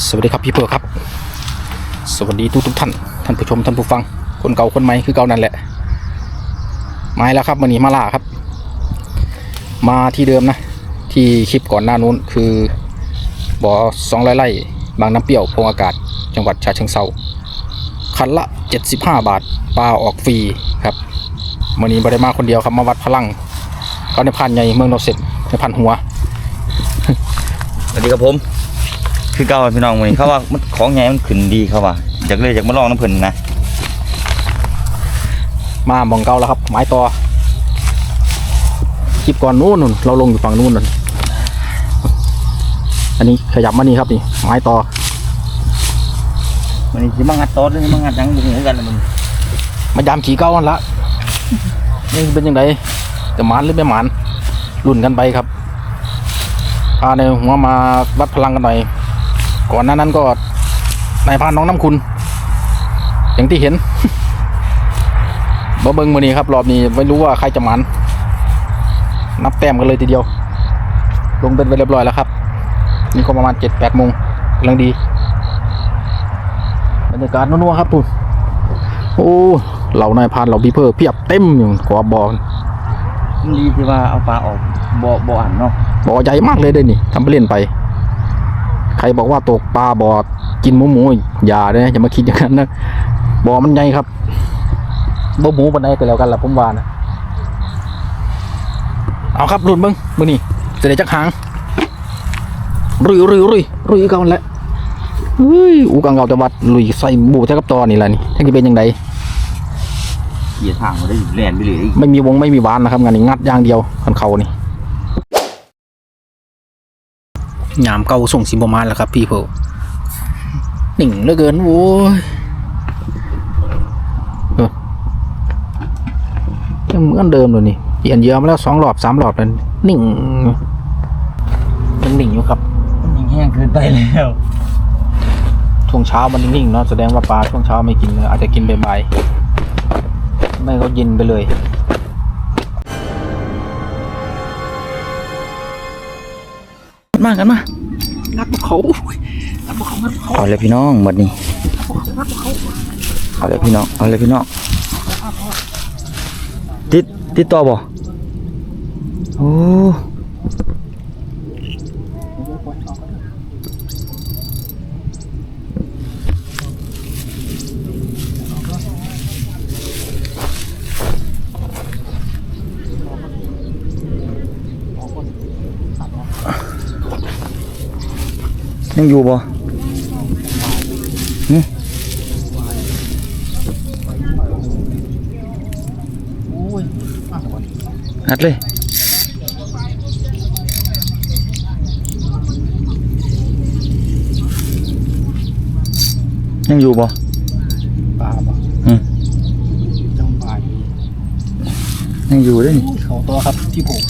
สวัสดีครับพี่เพื่อครับ สวัสดีทุกทุกท่าน ท่านผู้ชมท่านผู้ฟัง คนเก่าคนใหม่คือเก่านั่นแหละมาแล้วครับวันนี้มาล่าครับ มาที่เดิมนะ ที่คลิปก่อนหน้านู้นคือบ่อสองร้อยไร่บางน้ำเปรี้ยวพงอากาศ จังหวัดฉะเชิงเซาคันละ 75 บาทปลาออกฟรีครับวันนี้บริมาคนเดียวครับมาวัดพลังก็ในพันใหญ่เมืองโนเซ็ตในพันหัวสวัสดีครับผม คือเก่าพี่น้องวันนี้เขาว่ามันของใหญ่มันขึ้นดีเขาว่าอยากเลยอยากมาลองน้ำเพิ่นนะมาหมองเก่าแล้วครับไม้ต่อคลิปก่อนนู้นนู่นเราลงอยู่ฝั่งนู้นนู่นอันนี้ขยับมานี่ครับนี่ไม้ต่อวันนี้สิมางัดโต๊ะหรือมางัดหยังบุ้งกันละมึงมายามขี่เก้าวันละนี่เป็นยังไงจะหมานหรือไม่หมานรุ่นกันไปครับพาในหัวมาวัดพลังกันหน่อย ก่อนหน้านั้นก็นายพรานน้องน้ำคุณ อย่างที่เห็นบ่เบิ้งมือนี้ครับ รอบนี้ไม่รู้ว่าใครจะหมัน นับแต้มกันเลยทีเดียว ลงเป็นไปเรียบร้อยแล้วครับ นี่ก็ประมาณเจ็ดแปดโมงกำลังดีบรรยากาศนัวๆครับปุ่นโอ้เหล่านายพรานเหล่าบีเพอร์เพียบเต็มอยู่ขอบอมันดีที่ว่าเอาปลาออกบ่อบ่ออันเนาะบ่อใหญ่มากเลยเด้นี่ทำไปเล่นไปใครบอกว่าตกปลาบ่อกินหมูหมูอย่าเลยนะอย่ามาคิดอย่างนั้นนะบ่อมันใหญ่ครับบ่หมูปันไดก็แล้วกันล่ะผมว่านะเอาครับรุ่นเบิ้งมือนี่จะได้จักหางรุยรุยรุยรุยเก่าแหละเฮ้ยอูกังเก่าจะวัดลุยใส่หมูใส่กับตอนี่แหละนี่ทั้งที่เป็นยังไงเกียร์ทางมาได้แล่นไปเลยอีกไม่มีวงไม่มีหวานนะครับงานนี้งัดอย่างเดียวคันเขานี่ ยามเก่าส่งสิบประมาณแล้วครับพี่เพลหนิ่งเหลือเกินโว้ยเออยังเหมือนเดิมเลยนี่เปลี่ยนเหยอะมาแล้วสองรอบสามรอบแล้วนิ่งยังนิ่งอยู่ครับมันยังแห้งเกินไปแล้วช่วงเช้ามันนิ่งๆเนาะแสดงว่าปลาช่วงเช้าไม่กินเลยอาจจะกินบ่ายๆไม่ก็เย็นไปเลย มากันมางัดพวกเขางัดพวกเขางัดพวกเขาเอาเลยพี่น้องหมดนี่เอาเลยพี่น้องเอาเลยพี่น้องติดติดต่อบ่โอ้ ยังอยู่บ่หึโอ้ยมาสวรรค์อัดเลยยังอยู่บ่ปลาบ่อืมจังปลายังอยู่เด้วยนี่เขาตัวครับที่ผม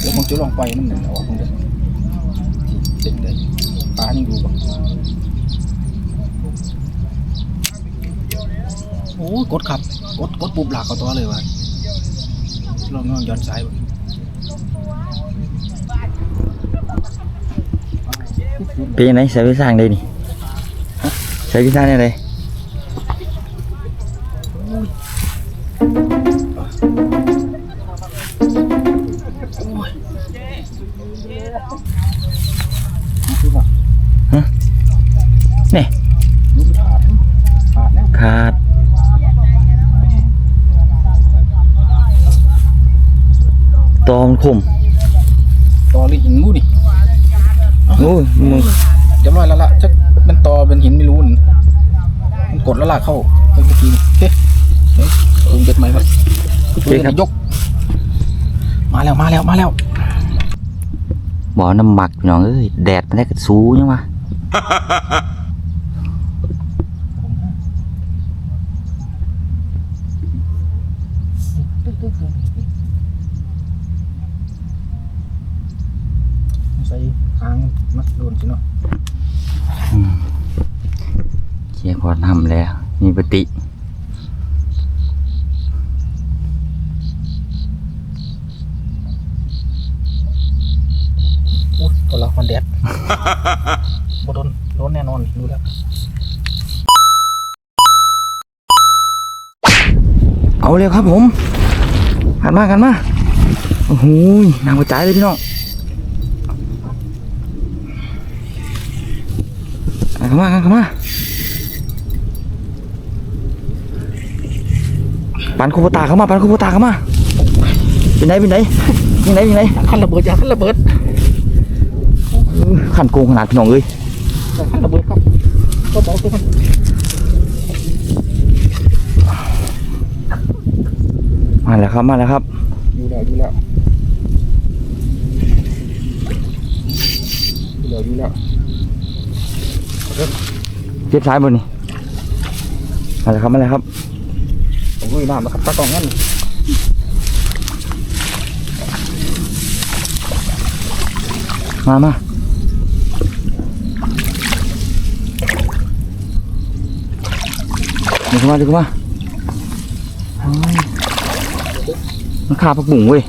เดี๋ยวผมจะลองไปนั่นหนึ่งออกตรงเดิน เป็นไงปลานี่ดูบ่โอ้กดขับ กดกดปุ๊บหลักเขาตัวเลยวะลองงย้อนซ้ายบ่เป็นยังไงใส่ไปสร้างได้นี่ใส่ไปสร้างได้เลย มนคมต่อหรือหินงูนี่โอ้ยมึงเรียบร้อยแล้วล่ะจะเป็นตอเป็นหินไม่รู้นี่มันกดแล้วลากเข้าเมื่อกี้นี่เฮ้ยเฮ้ยลุงเบ็ดไหมครับโอเคครับยก มาแล้วมาแล้วมาแล้วบ่อน้ำหมักพี่น้องเอ้ยแดดมันได้กระสูยังวะ ใส่หางมัดโดนสิเนาะ เชียร์พอทำแล้ว มีปฏิอุ้ยตัวละมันแดดบ่โดนดูแล้วเอาเร็วครับผมกันมากันมาโอ้โหนางกระจายเลยพี่น้องกันมากันมา ปันคูโบตาเข้ามาปันคูโบตาเข้ามาเป็นไหนเป็นไหนเป็นไหนเป็นไหนขั้นระเบิดอย่าขั้นระเบิดอื้อขันโกงขนาดพี่น้องเลยอย่าขั้นระเบิดครับก็บอกทุกคนมาแล้วครับมาแล้วครับอยู่แล้วอยู่แล้วอยู่แล้วอยู่แล้วเทียบซ้ายบนนี่มาแล้วครับมาแล้วครับ ผมลุยน้ำนะครับตากล้องงั้นมามาดี๋ยวเข้ามาดี๋ยวเข้ามามันขาผักบุ๋งเว้ย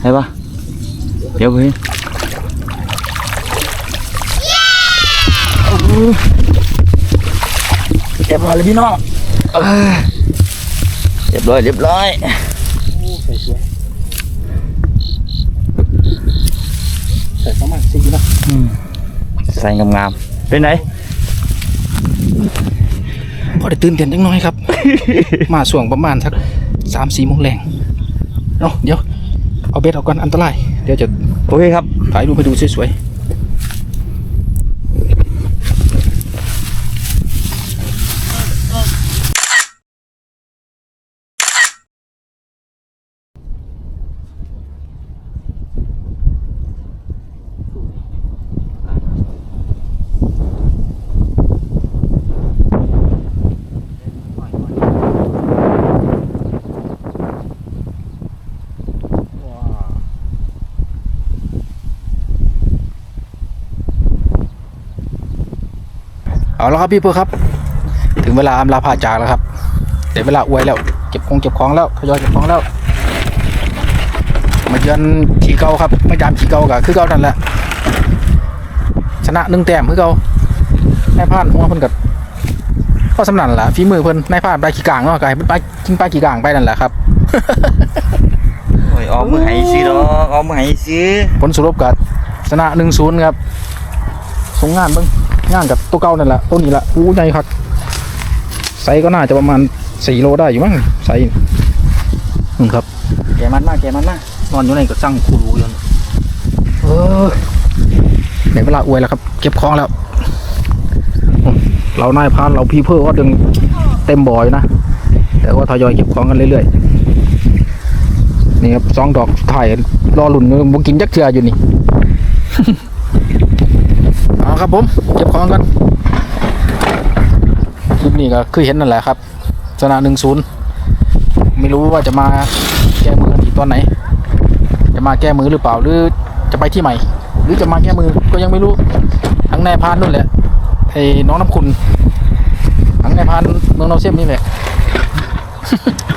ใช่ปะเดี๋ยวเว้ยโอ้ยเรียบร้อยเลยพี่น้อง เรียบร้อยเรียบร้อยใส่สวยใส่ประมาณสี่นะใส่งามๆเป็นไหนพอได้ตื่นเต้นจังน้อยครับ มาส่วงประมาณสักสามสี่โมงแรงเนาะเดี๋ยว เอาเบ็ดเอาก่อนอันตราย เดี๋ยวจะ โอเคครับถ่ายรูปให้ดูสวยๆ เอาแล้วครับพี่เพื่อครับ ถึงเวลาอำลาพาจากแล้วครับเดี๋ยวเวลาอวยแล้ว เก็บของเก็บของแล้วทยอยเก็บของแล้ว มาเยือนขี่เก่าครับมายามขี่เก่ากับคือเก่านั่นแหละชนะหนึ่งแต้มคือเก่านายพรานหัวเพิ่นกับก็สำนันล่ะฝีมือเพิ่นนายพรานไปขี่กลางเนาะกายเป็นไปกินไปขี่กลางไปนั่นแหละครับโอ้ยออกมือให้ซื้อดอกออกมือให้ซื้อผลสรุปกับชนะหนึ่งศูนย์ครับส่งงานเบิ้ง งานกับตัวเก่านั่นแหละตัวนี้ละอู้ใหญ่ครับไซส์ก็น่าจะประมาณสี่โลได้อยู่มั้งไซส์นี่ครับแกมันมากแกมันมากนอนอยู่ในกระซังคูรูอยู่นั่นเออในเวลาอวยแล้วครับ เก็บของแล้วอืมเรานายพรานเราพี่เพื่อก็ดึงเต็มบ่อยนะ แต่ว่าทยอยเก็บของกันเรื่อยๆนี่ครับสองดอกถ่ายรอหลุนบุกินจักเทืออยู่นี่ เอาครับผมเก็บของกันคลิปนี้ก็คือเห็นนั่นแหละครับชนะหนึ่งศูนย์ไม่รู้ว่าจะมาแก้มือกันอีกตอนไหน จะมาแก้มือหรือเปล่าหรือจะไปที่ใหม่ หรือจะมาแก้มือก็ยังไม่รู้ทั้งนายพรานนู่นแหละไอ้น้องน้ำคุณทั้งนายพรานเมืองนอเซียมนี่แหละ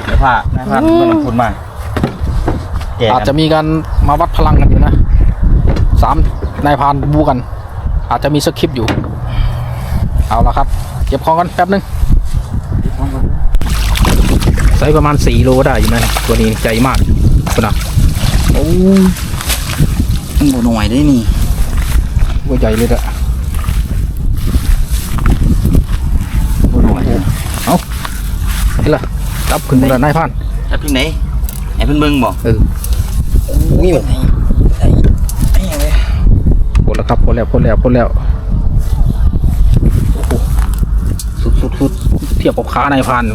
เดี๋ยวผ้านะครับมันน้ำพุนมาแกอาจกัจะนมีการมาวัดพลังกันอยู่นะสามนายพรานบูกัน อาจจะมีสคริปต์อยู่ เอาละครับ เก็บของกันแป๊บนึงไซส์ประมาณ4โลได้อยู่นะตัวนี้ใหญ่มากคุณนะโอ้มันบ่หน่อยได้นี่ว่าใหญ่เลยอะบ่หน่อยนี่ล่ะรับขึ้นระนายพรานจับที่ไหนไอ้เพิ่นเบิ่งบ่เออนี่แบบไอ้ไอ้ไอ้ยังไง หมด แล้วครับหมดแล้วหมดแล้วหมดแล้วโอ้โหสุดสุดสุดเทียบกับขานายพราน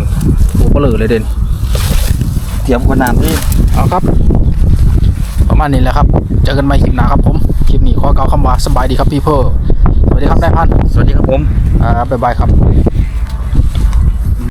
ตัวเบลอเลยเด่นเตรียมคนน้ำนี่เอาครับ ประมาณนี้แหละครับเจอกันใหม่คลิปหน้าครับผมคลิปนี้ขอเกล่าวคำว่าสบายดีครับพี่เพื่อสวัสดีครับนายพันธุ์สวัสดีครับผมอ่าบ๊ายบายครับ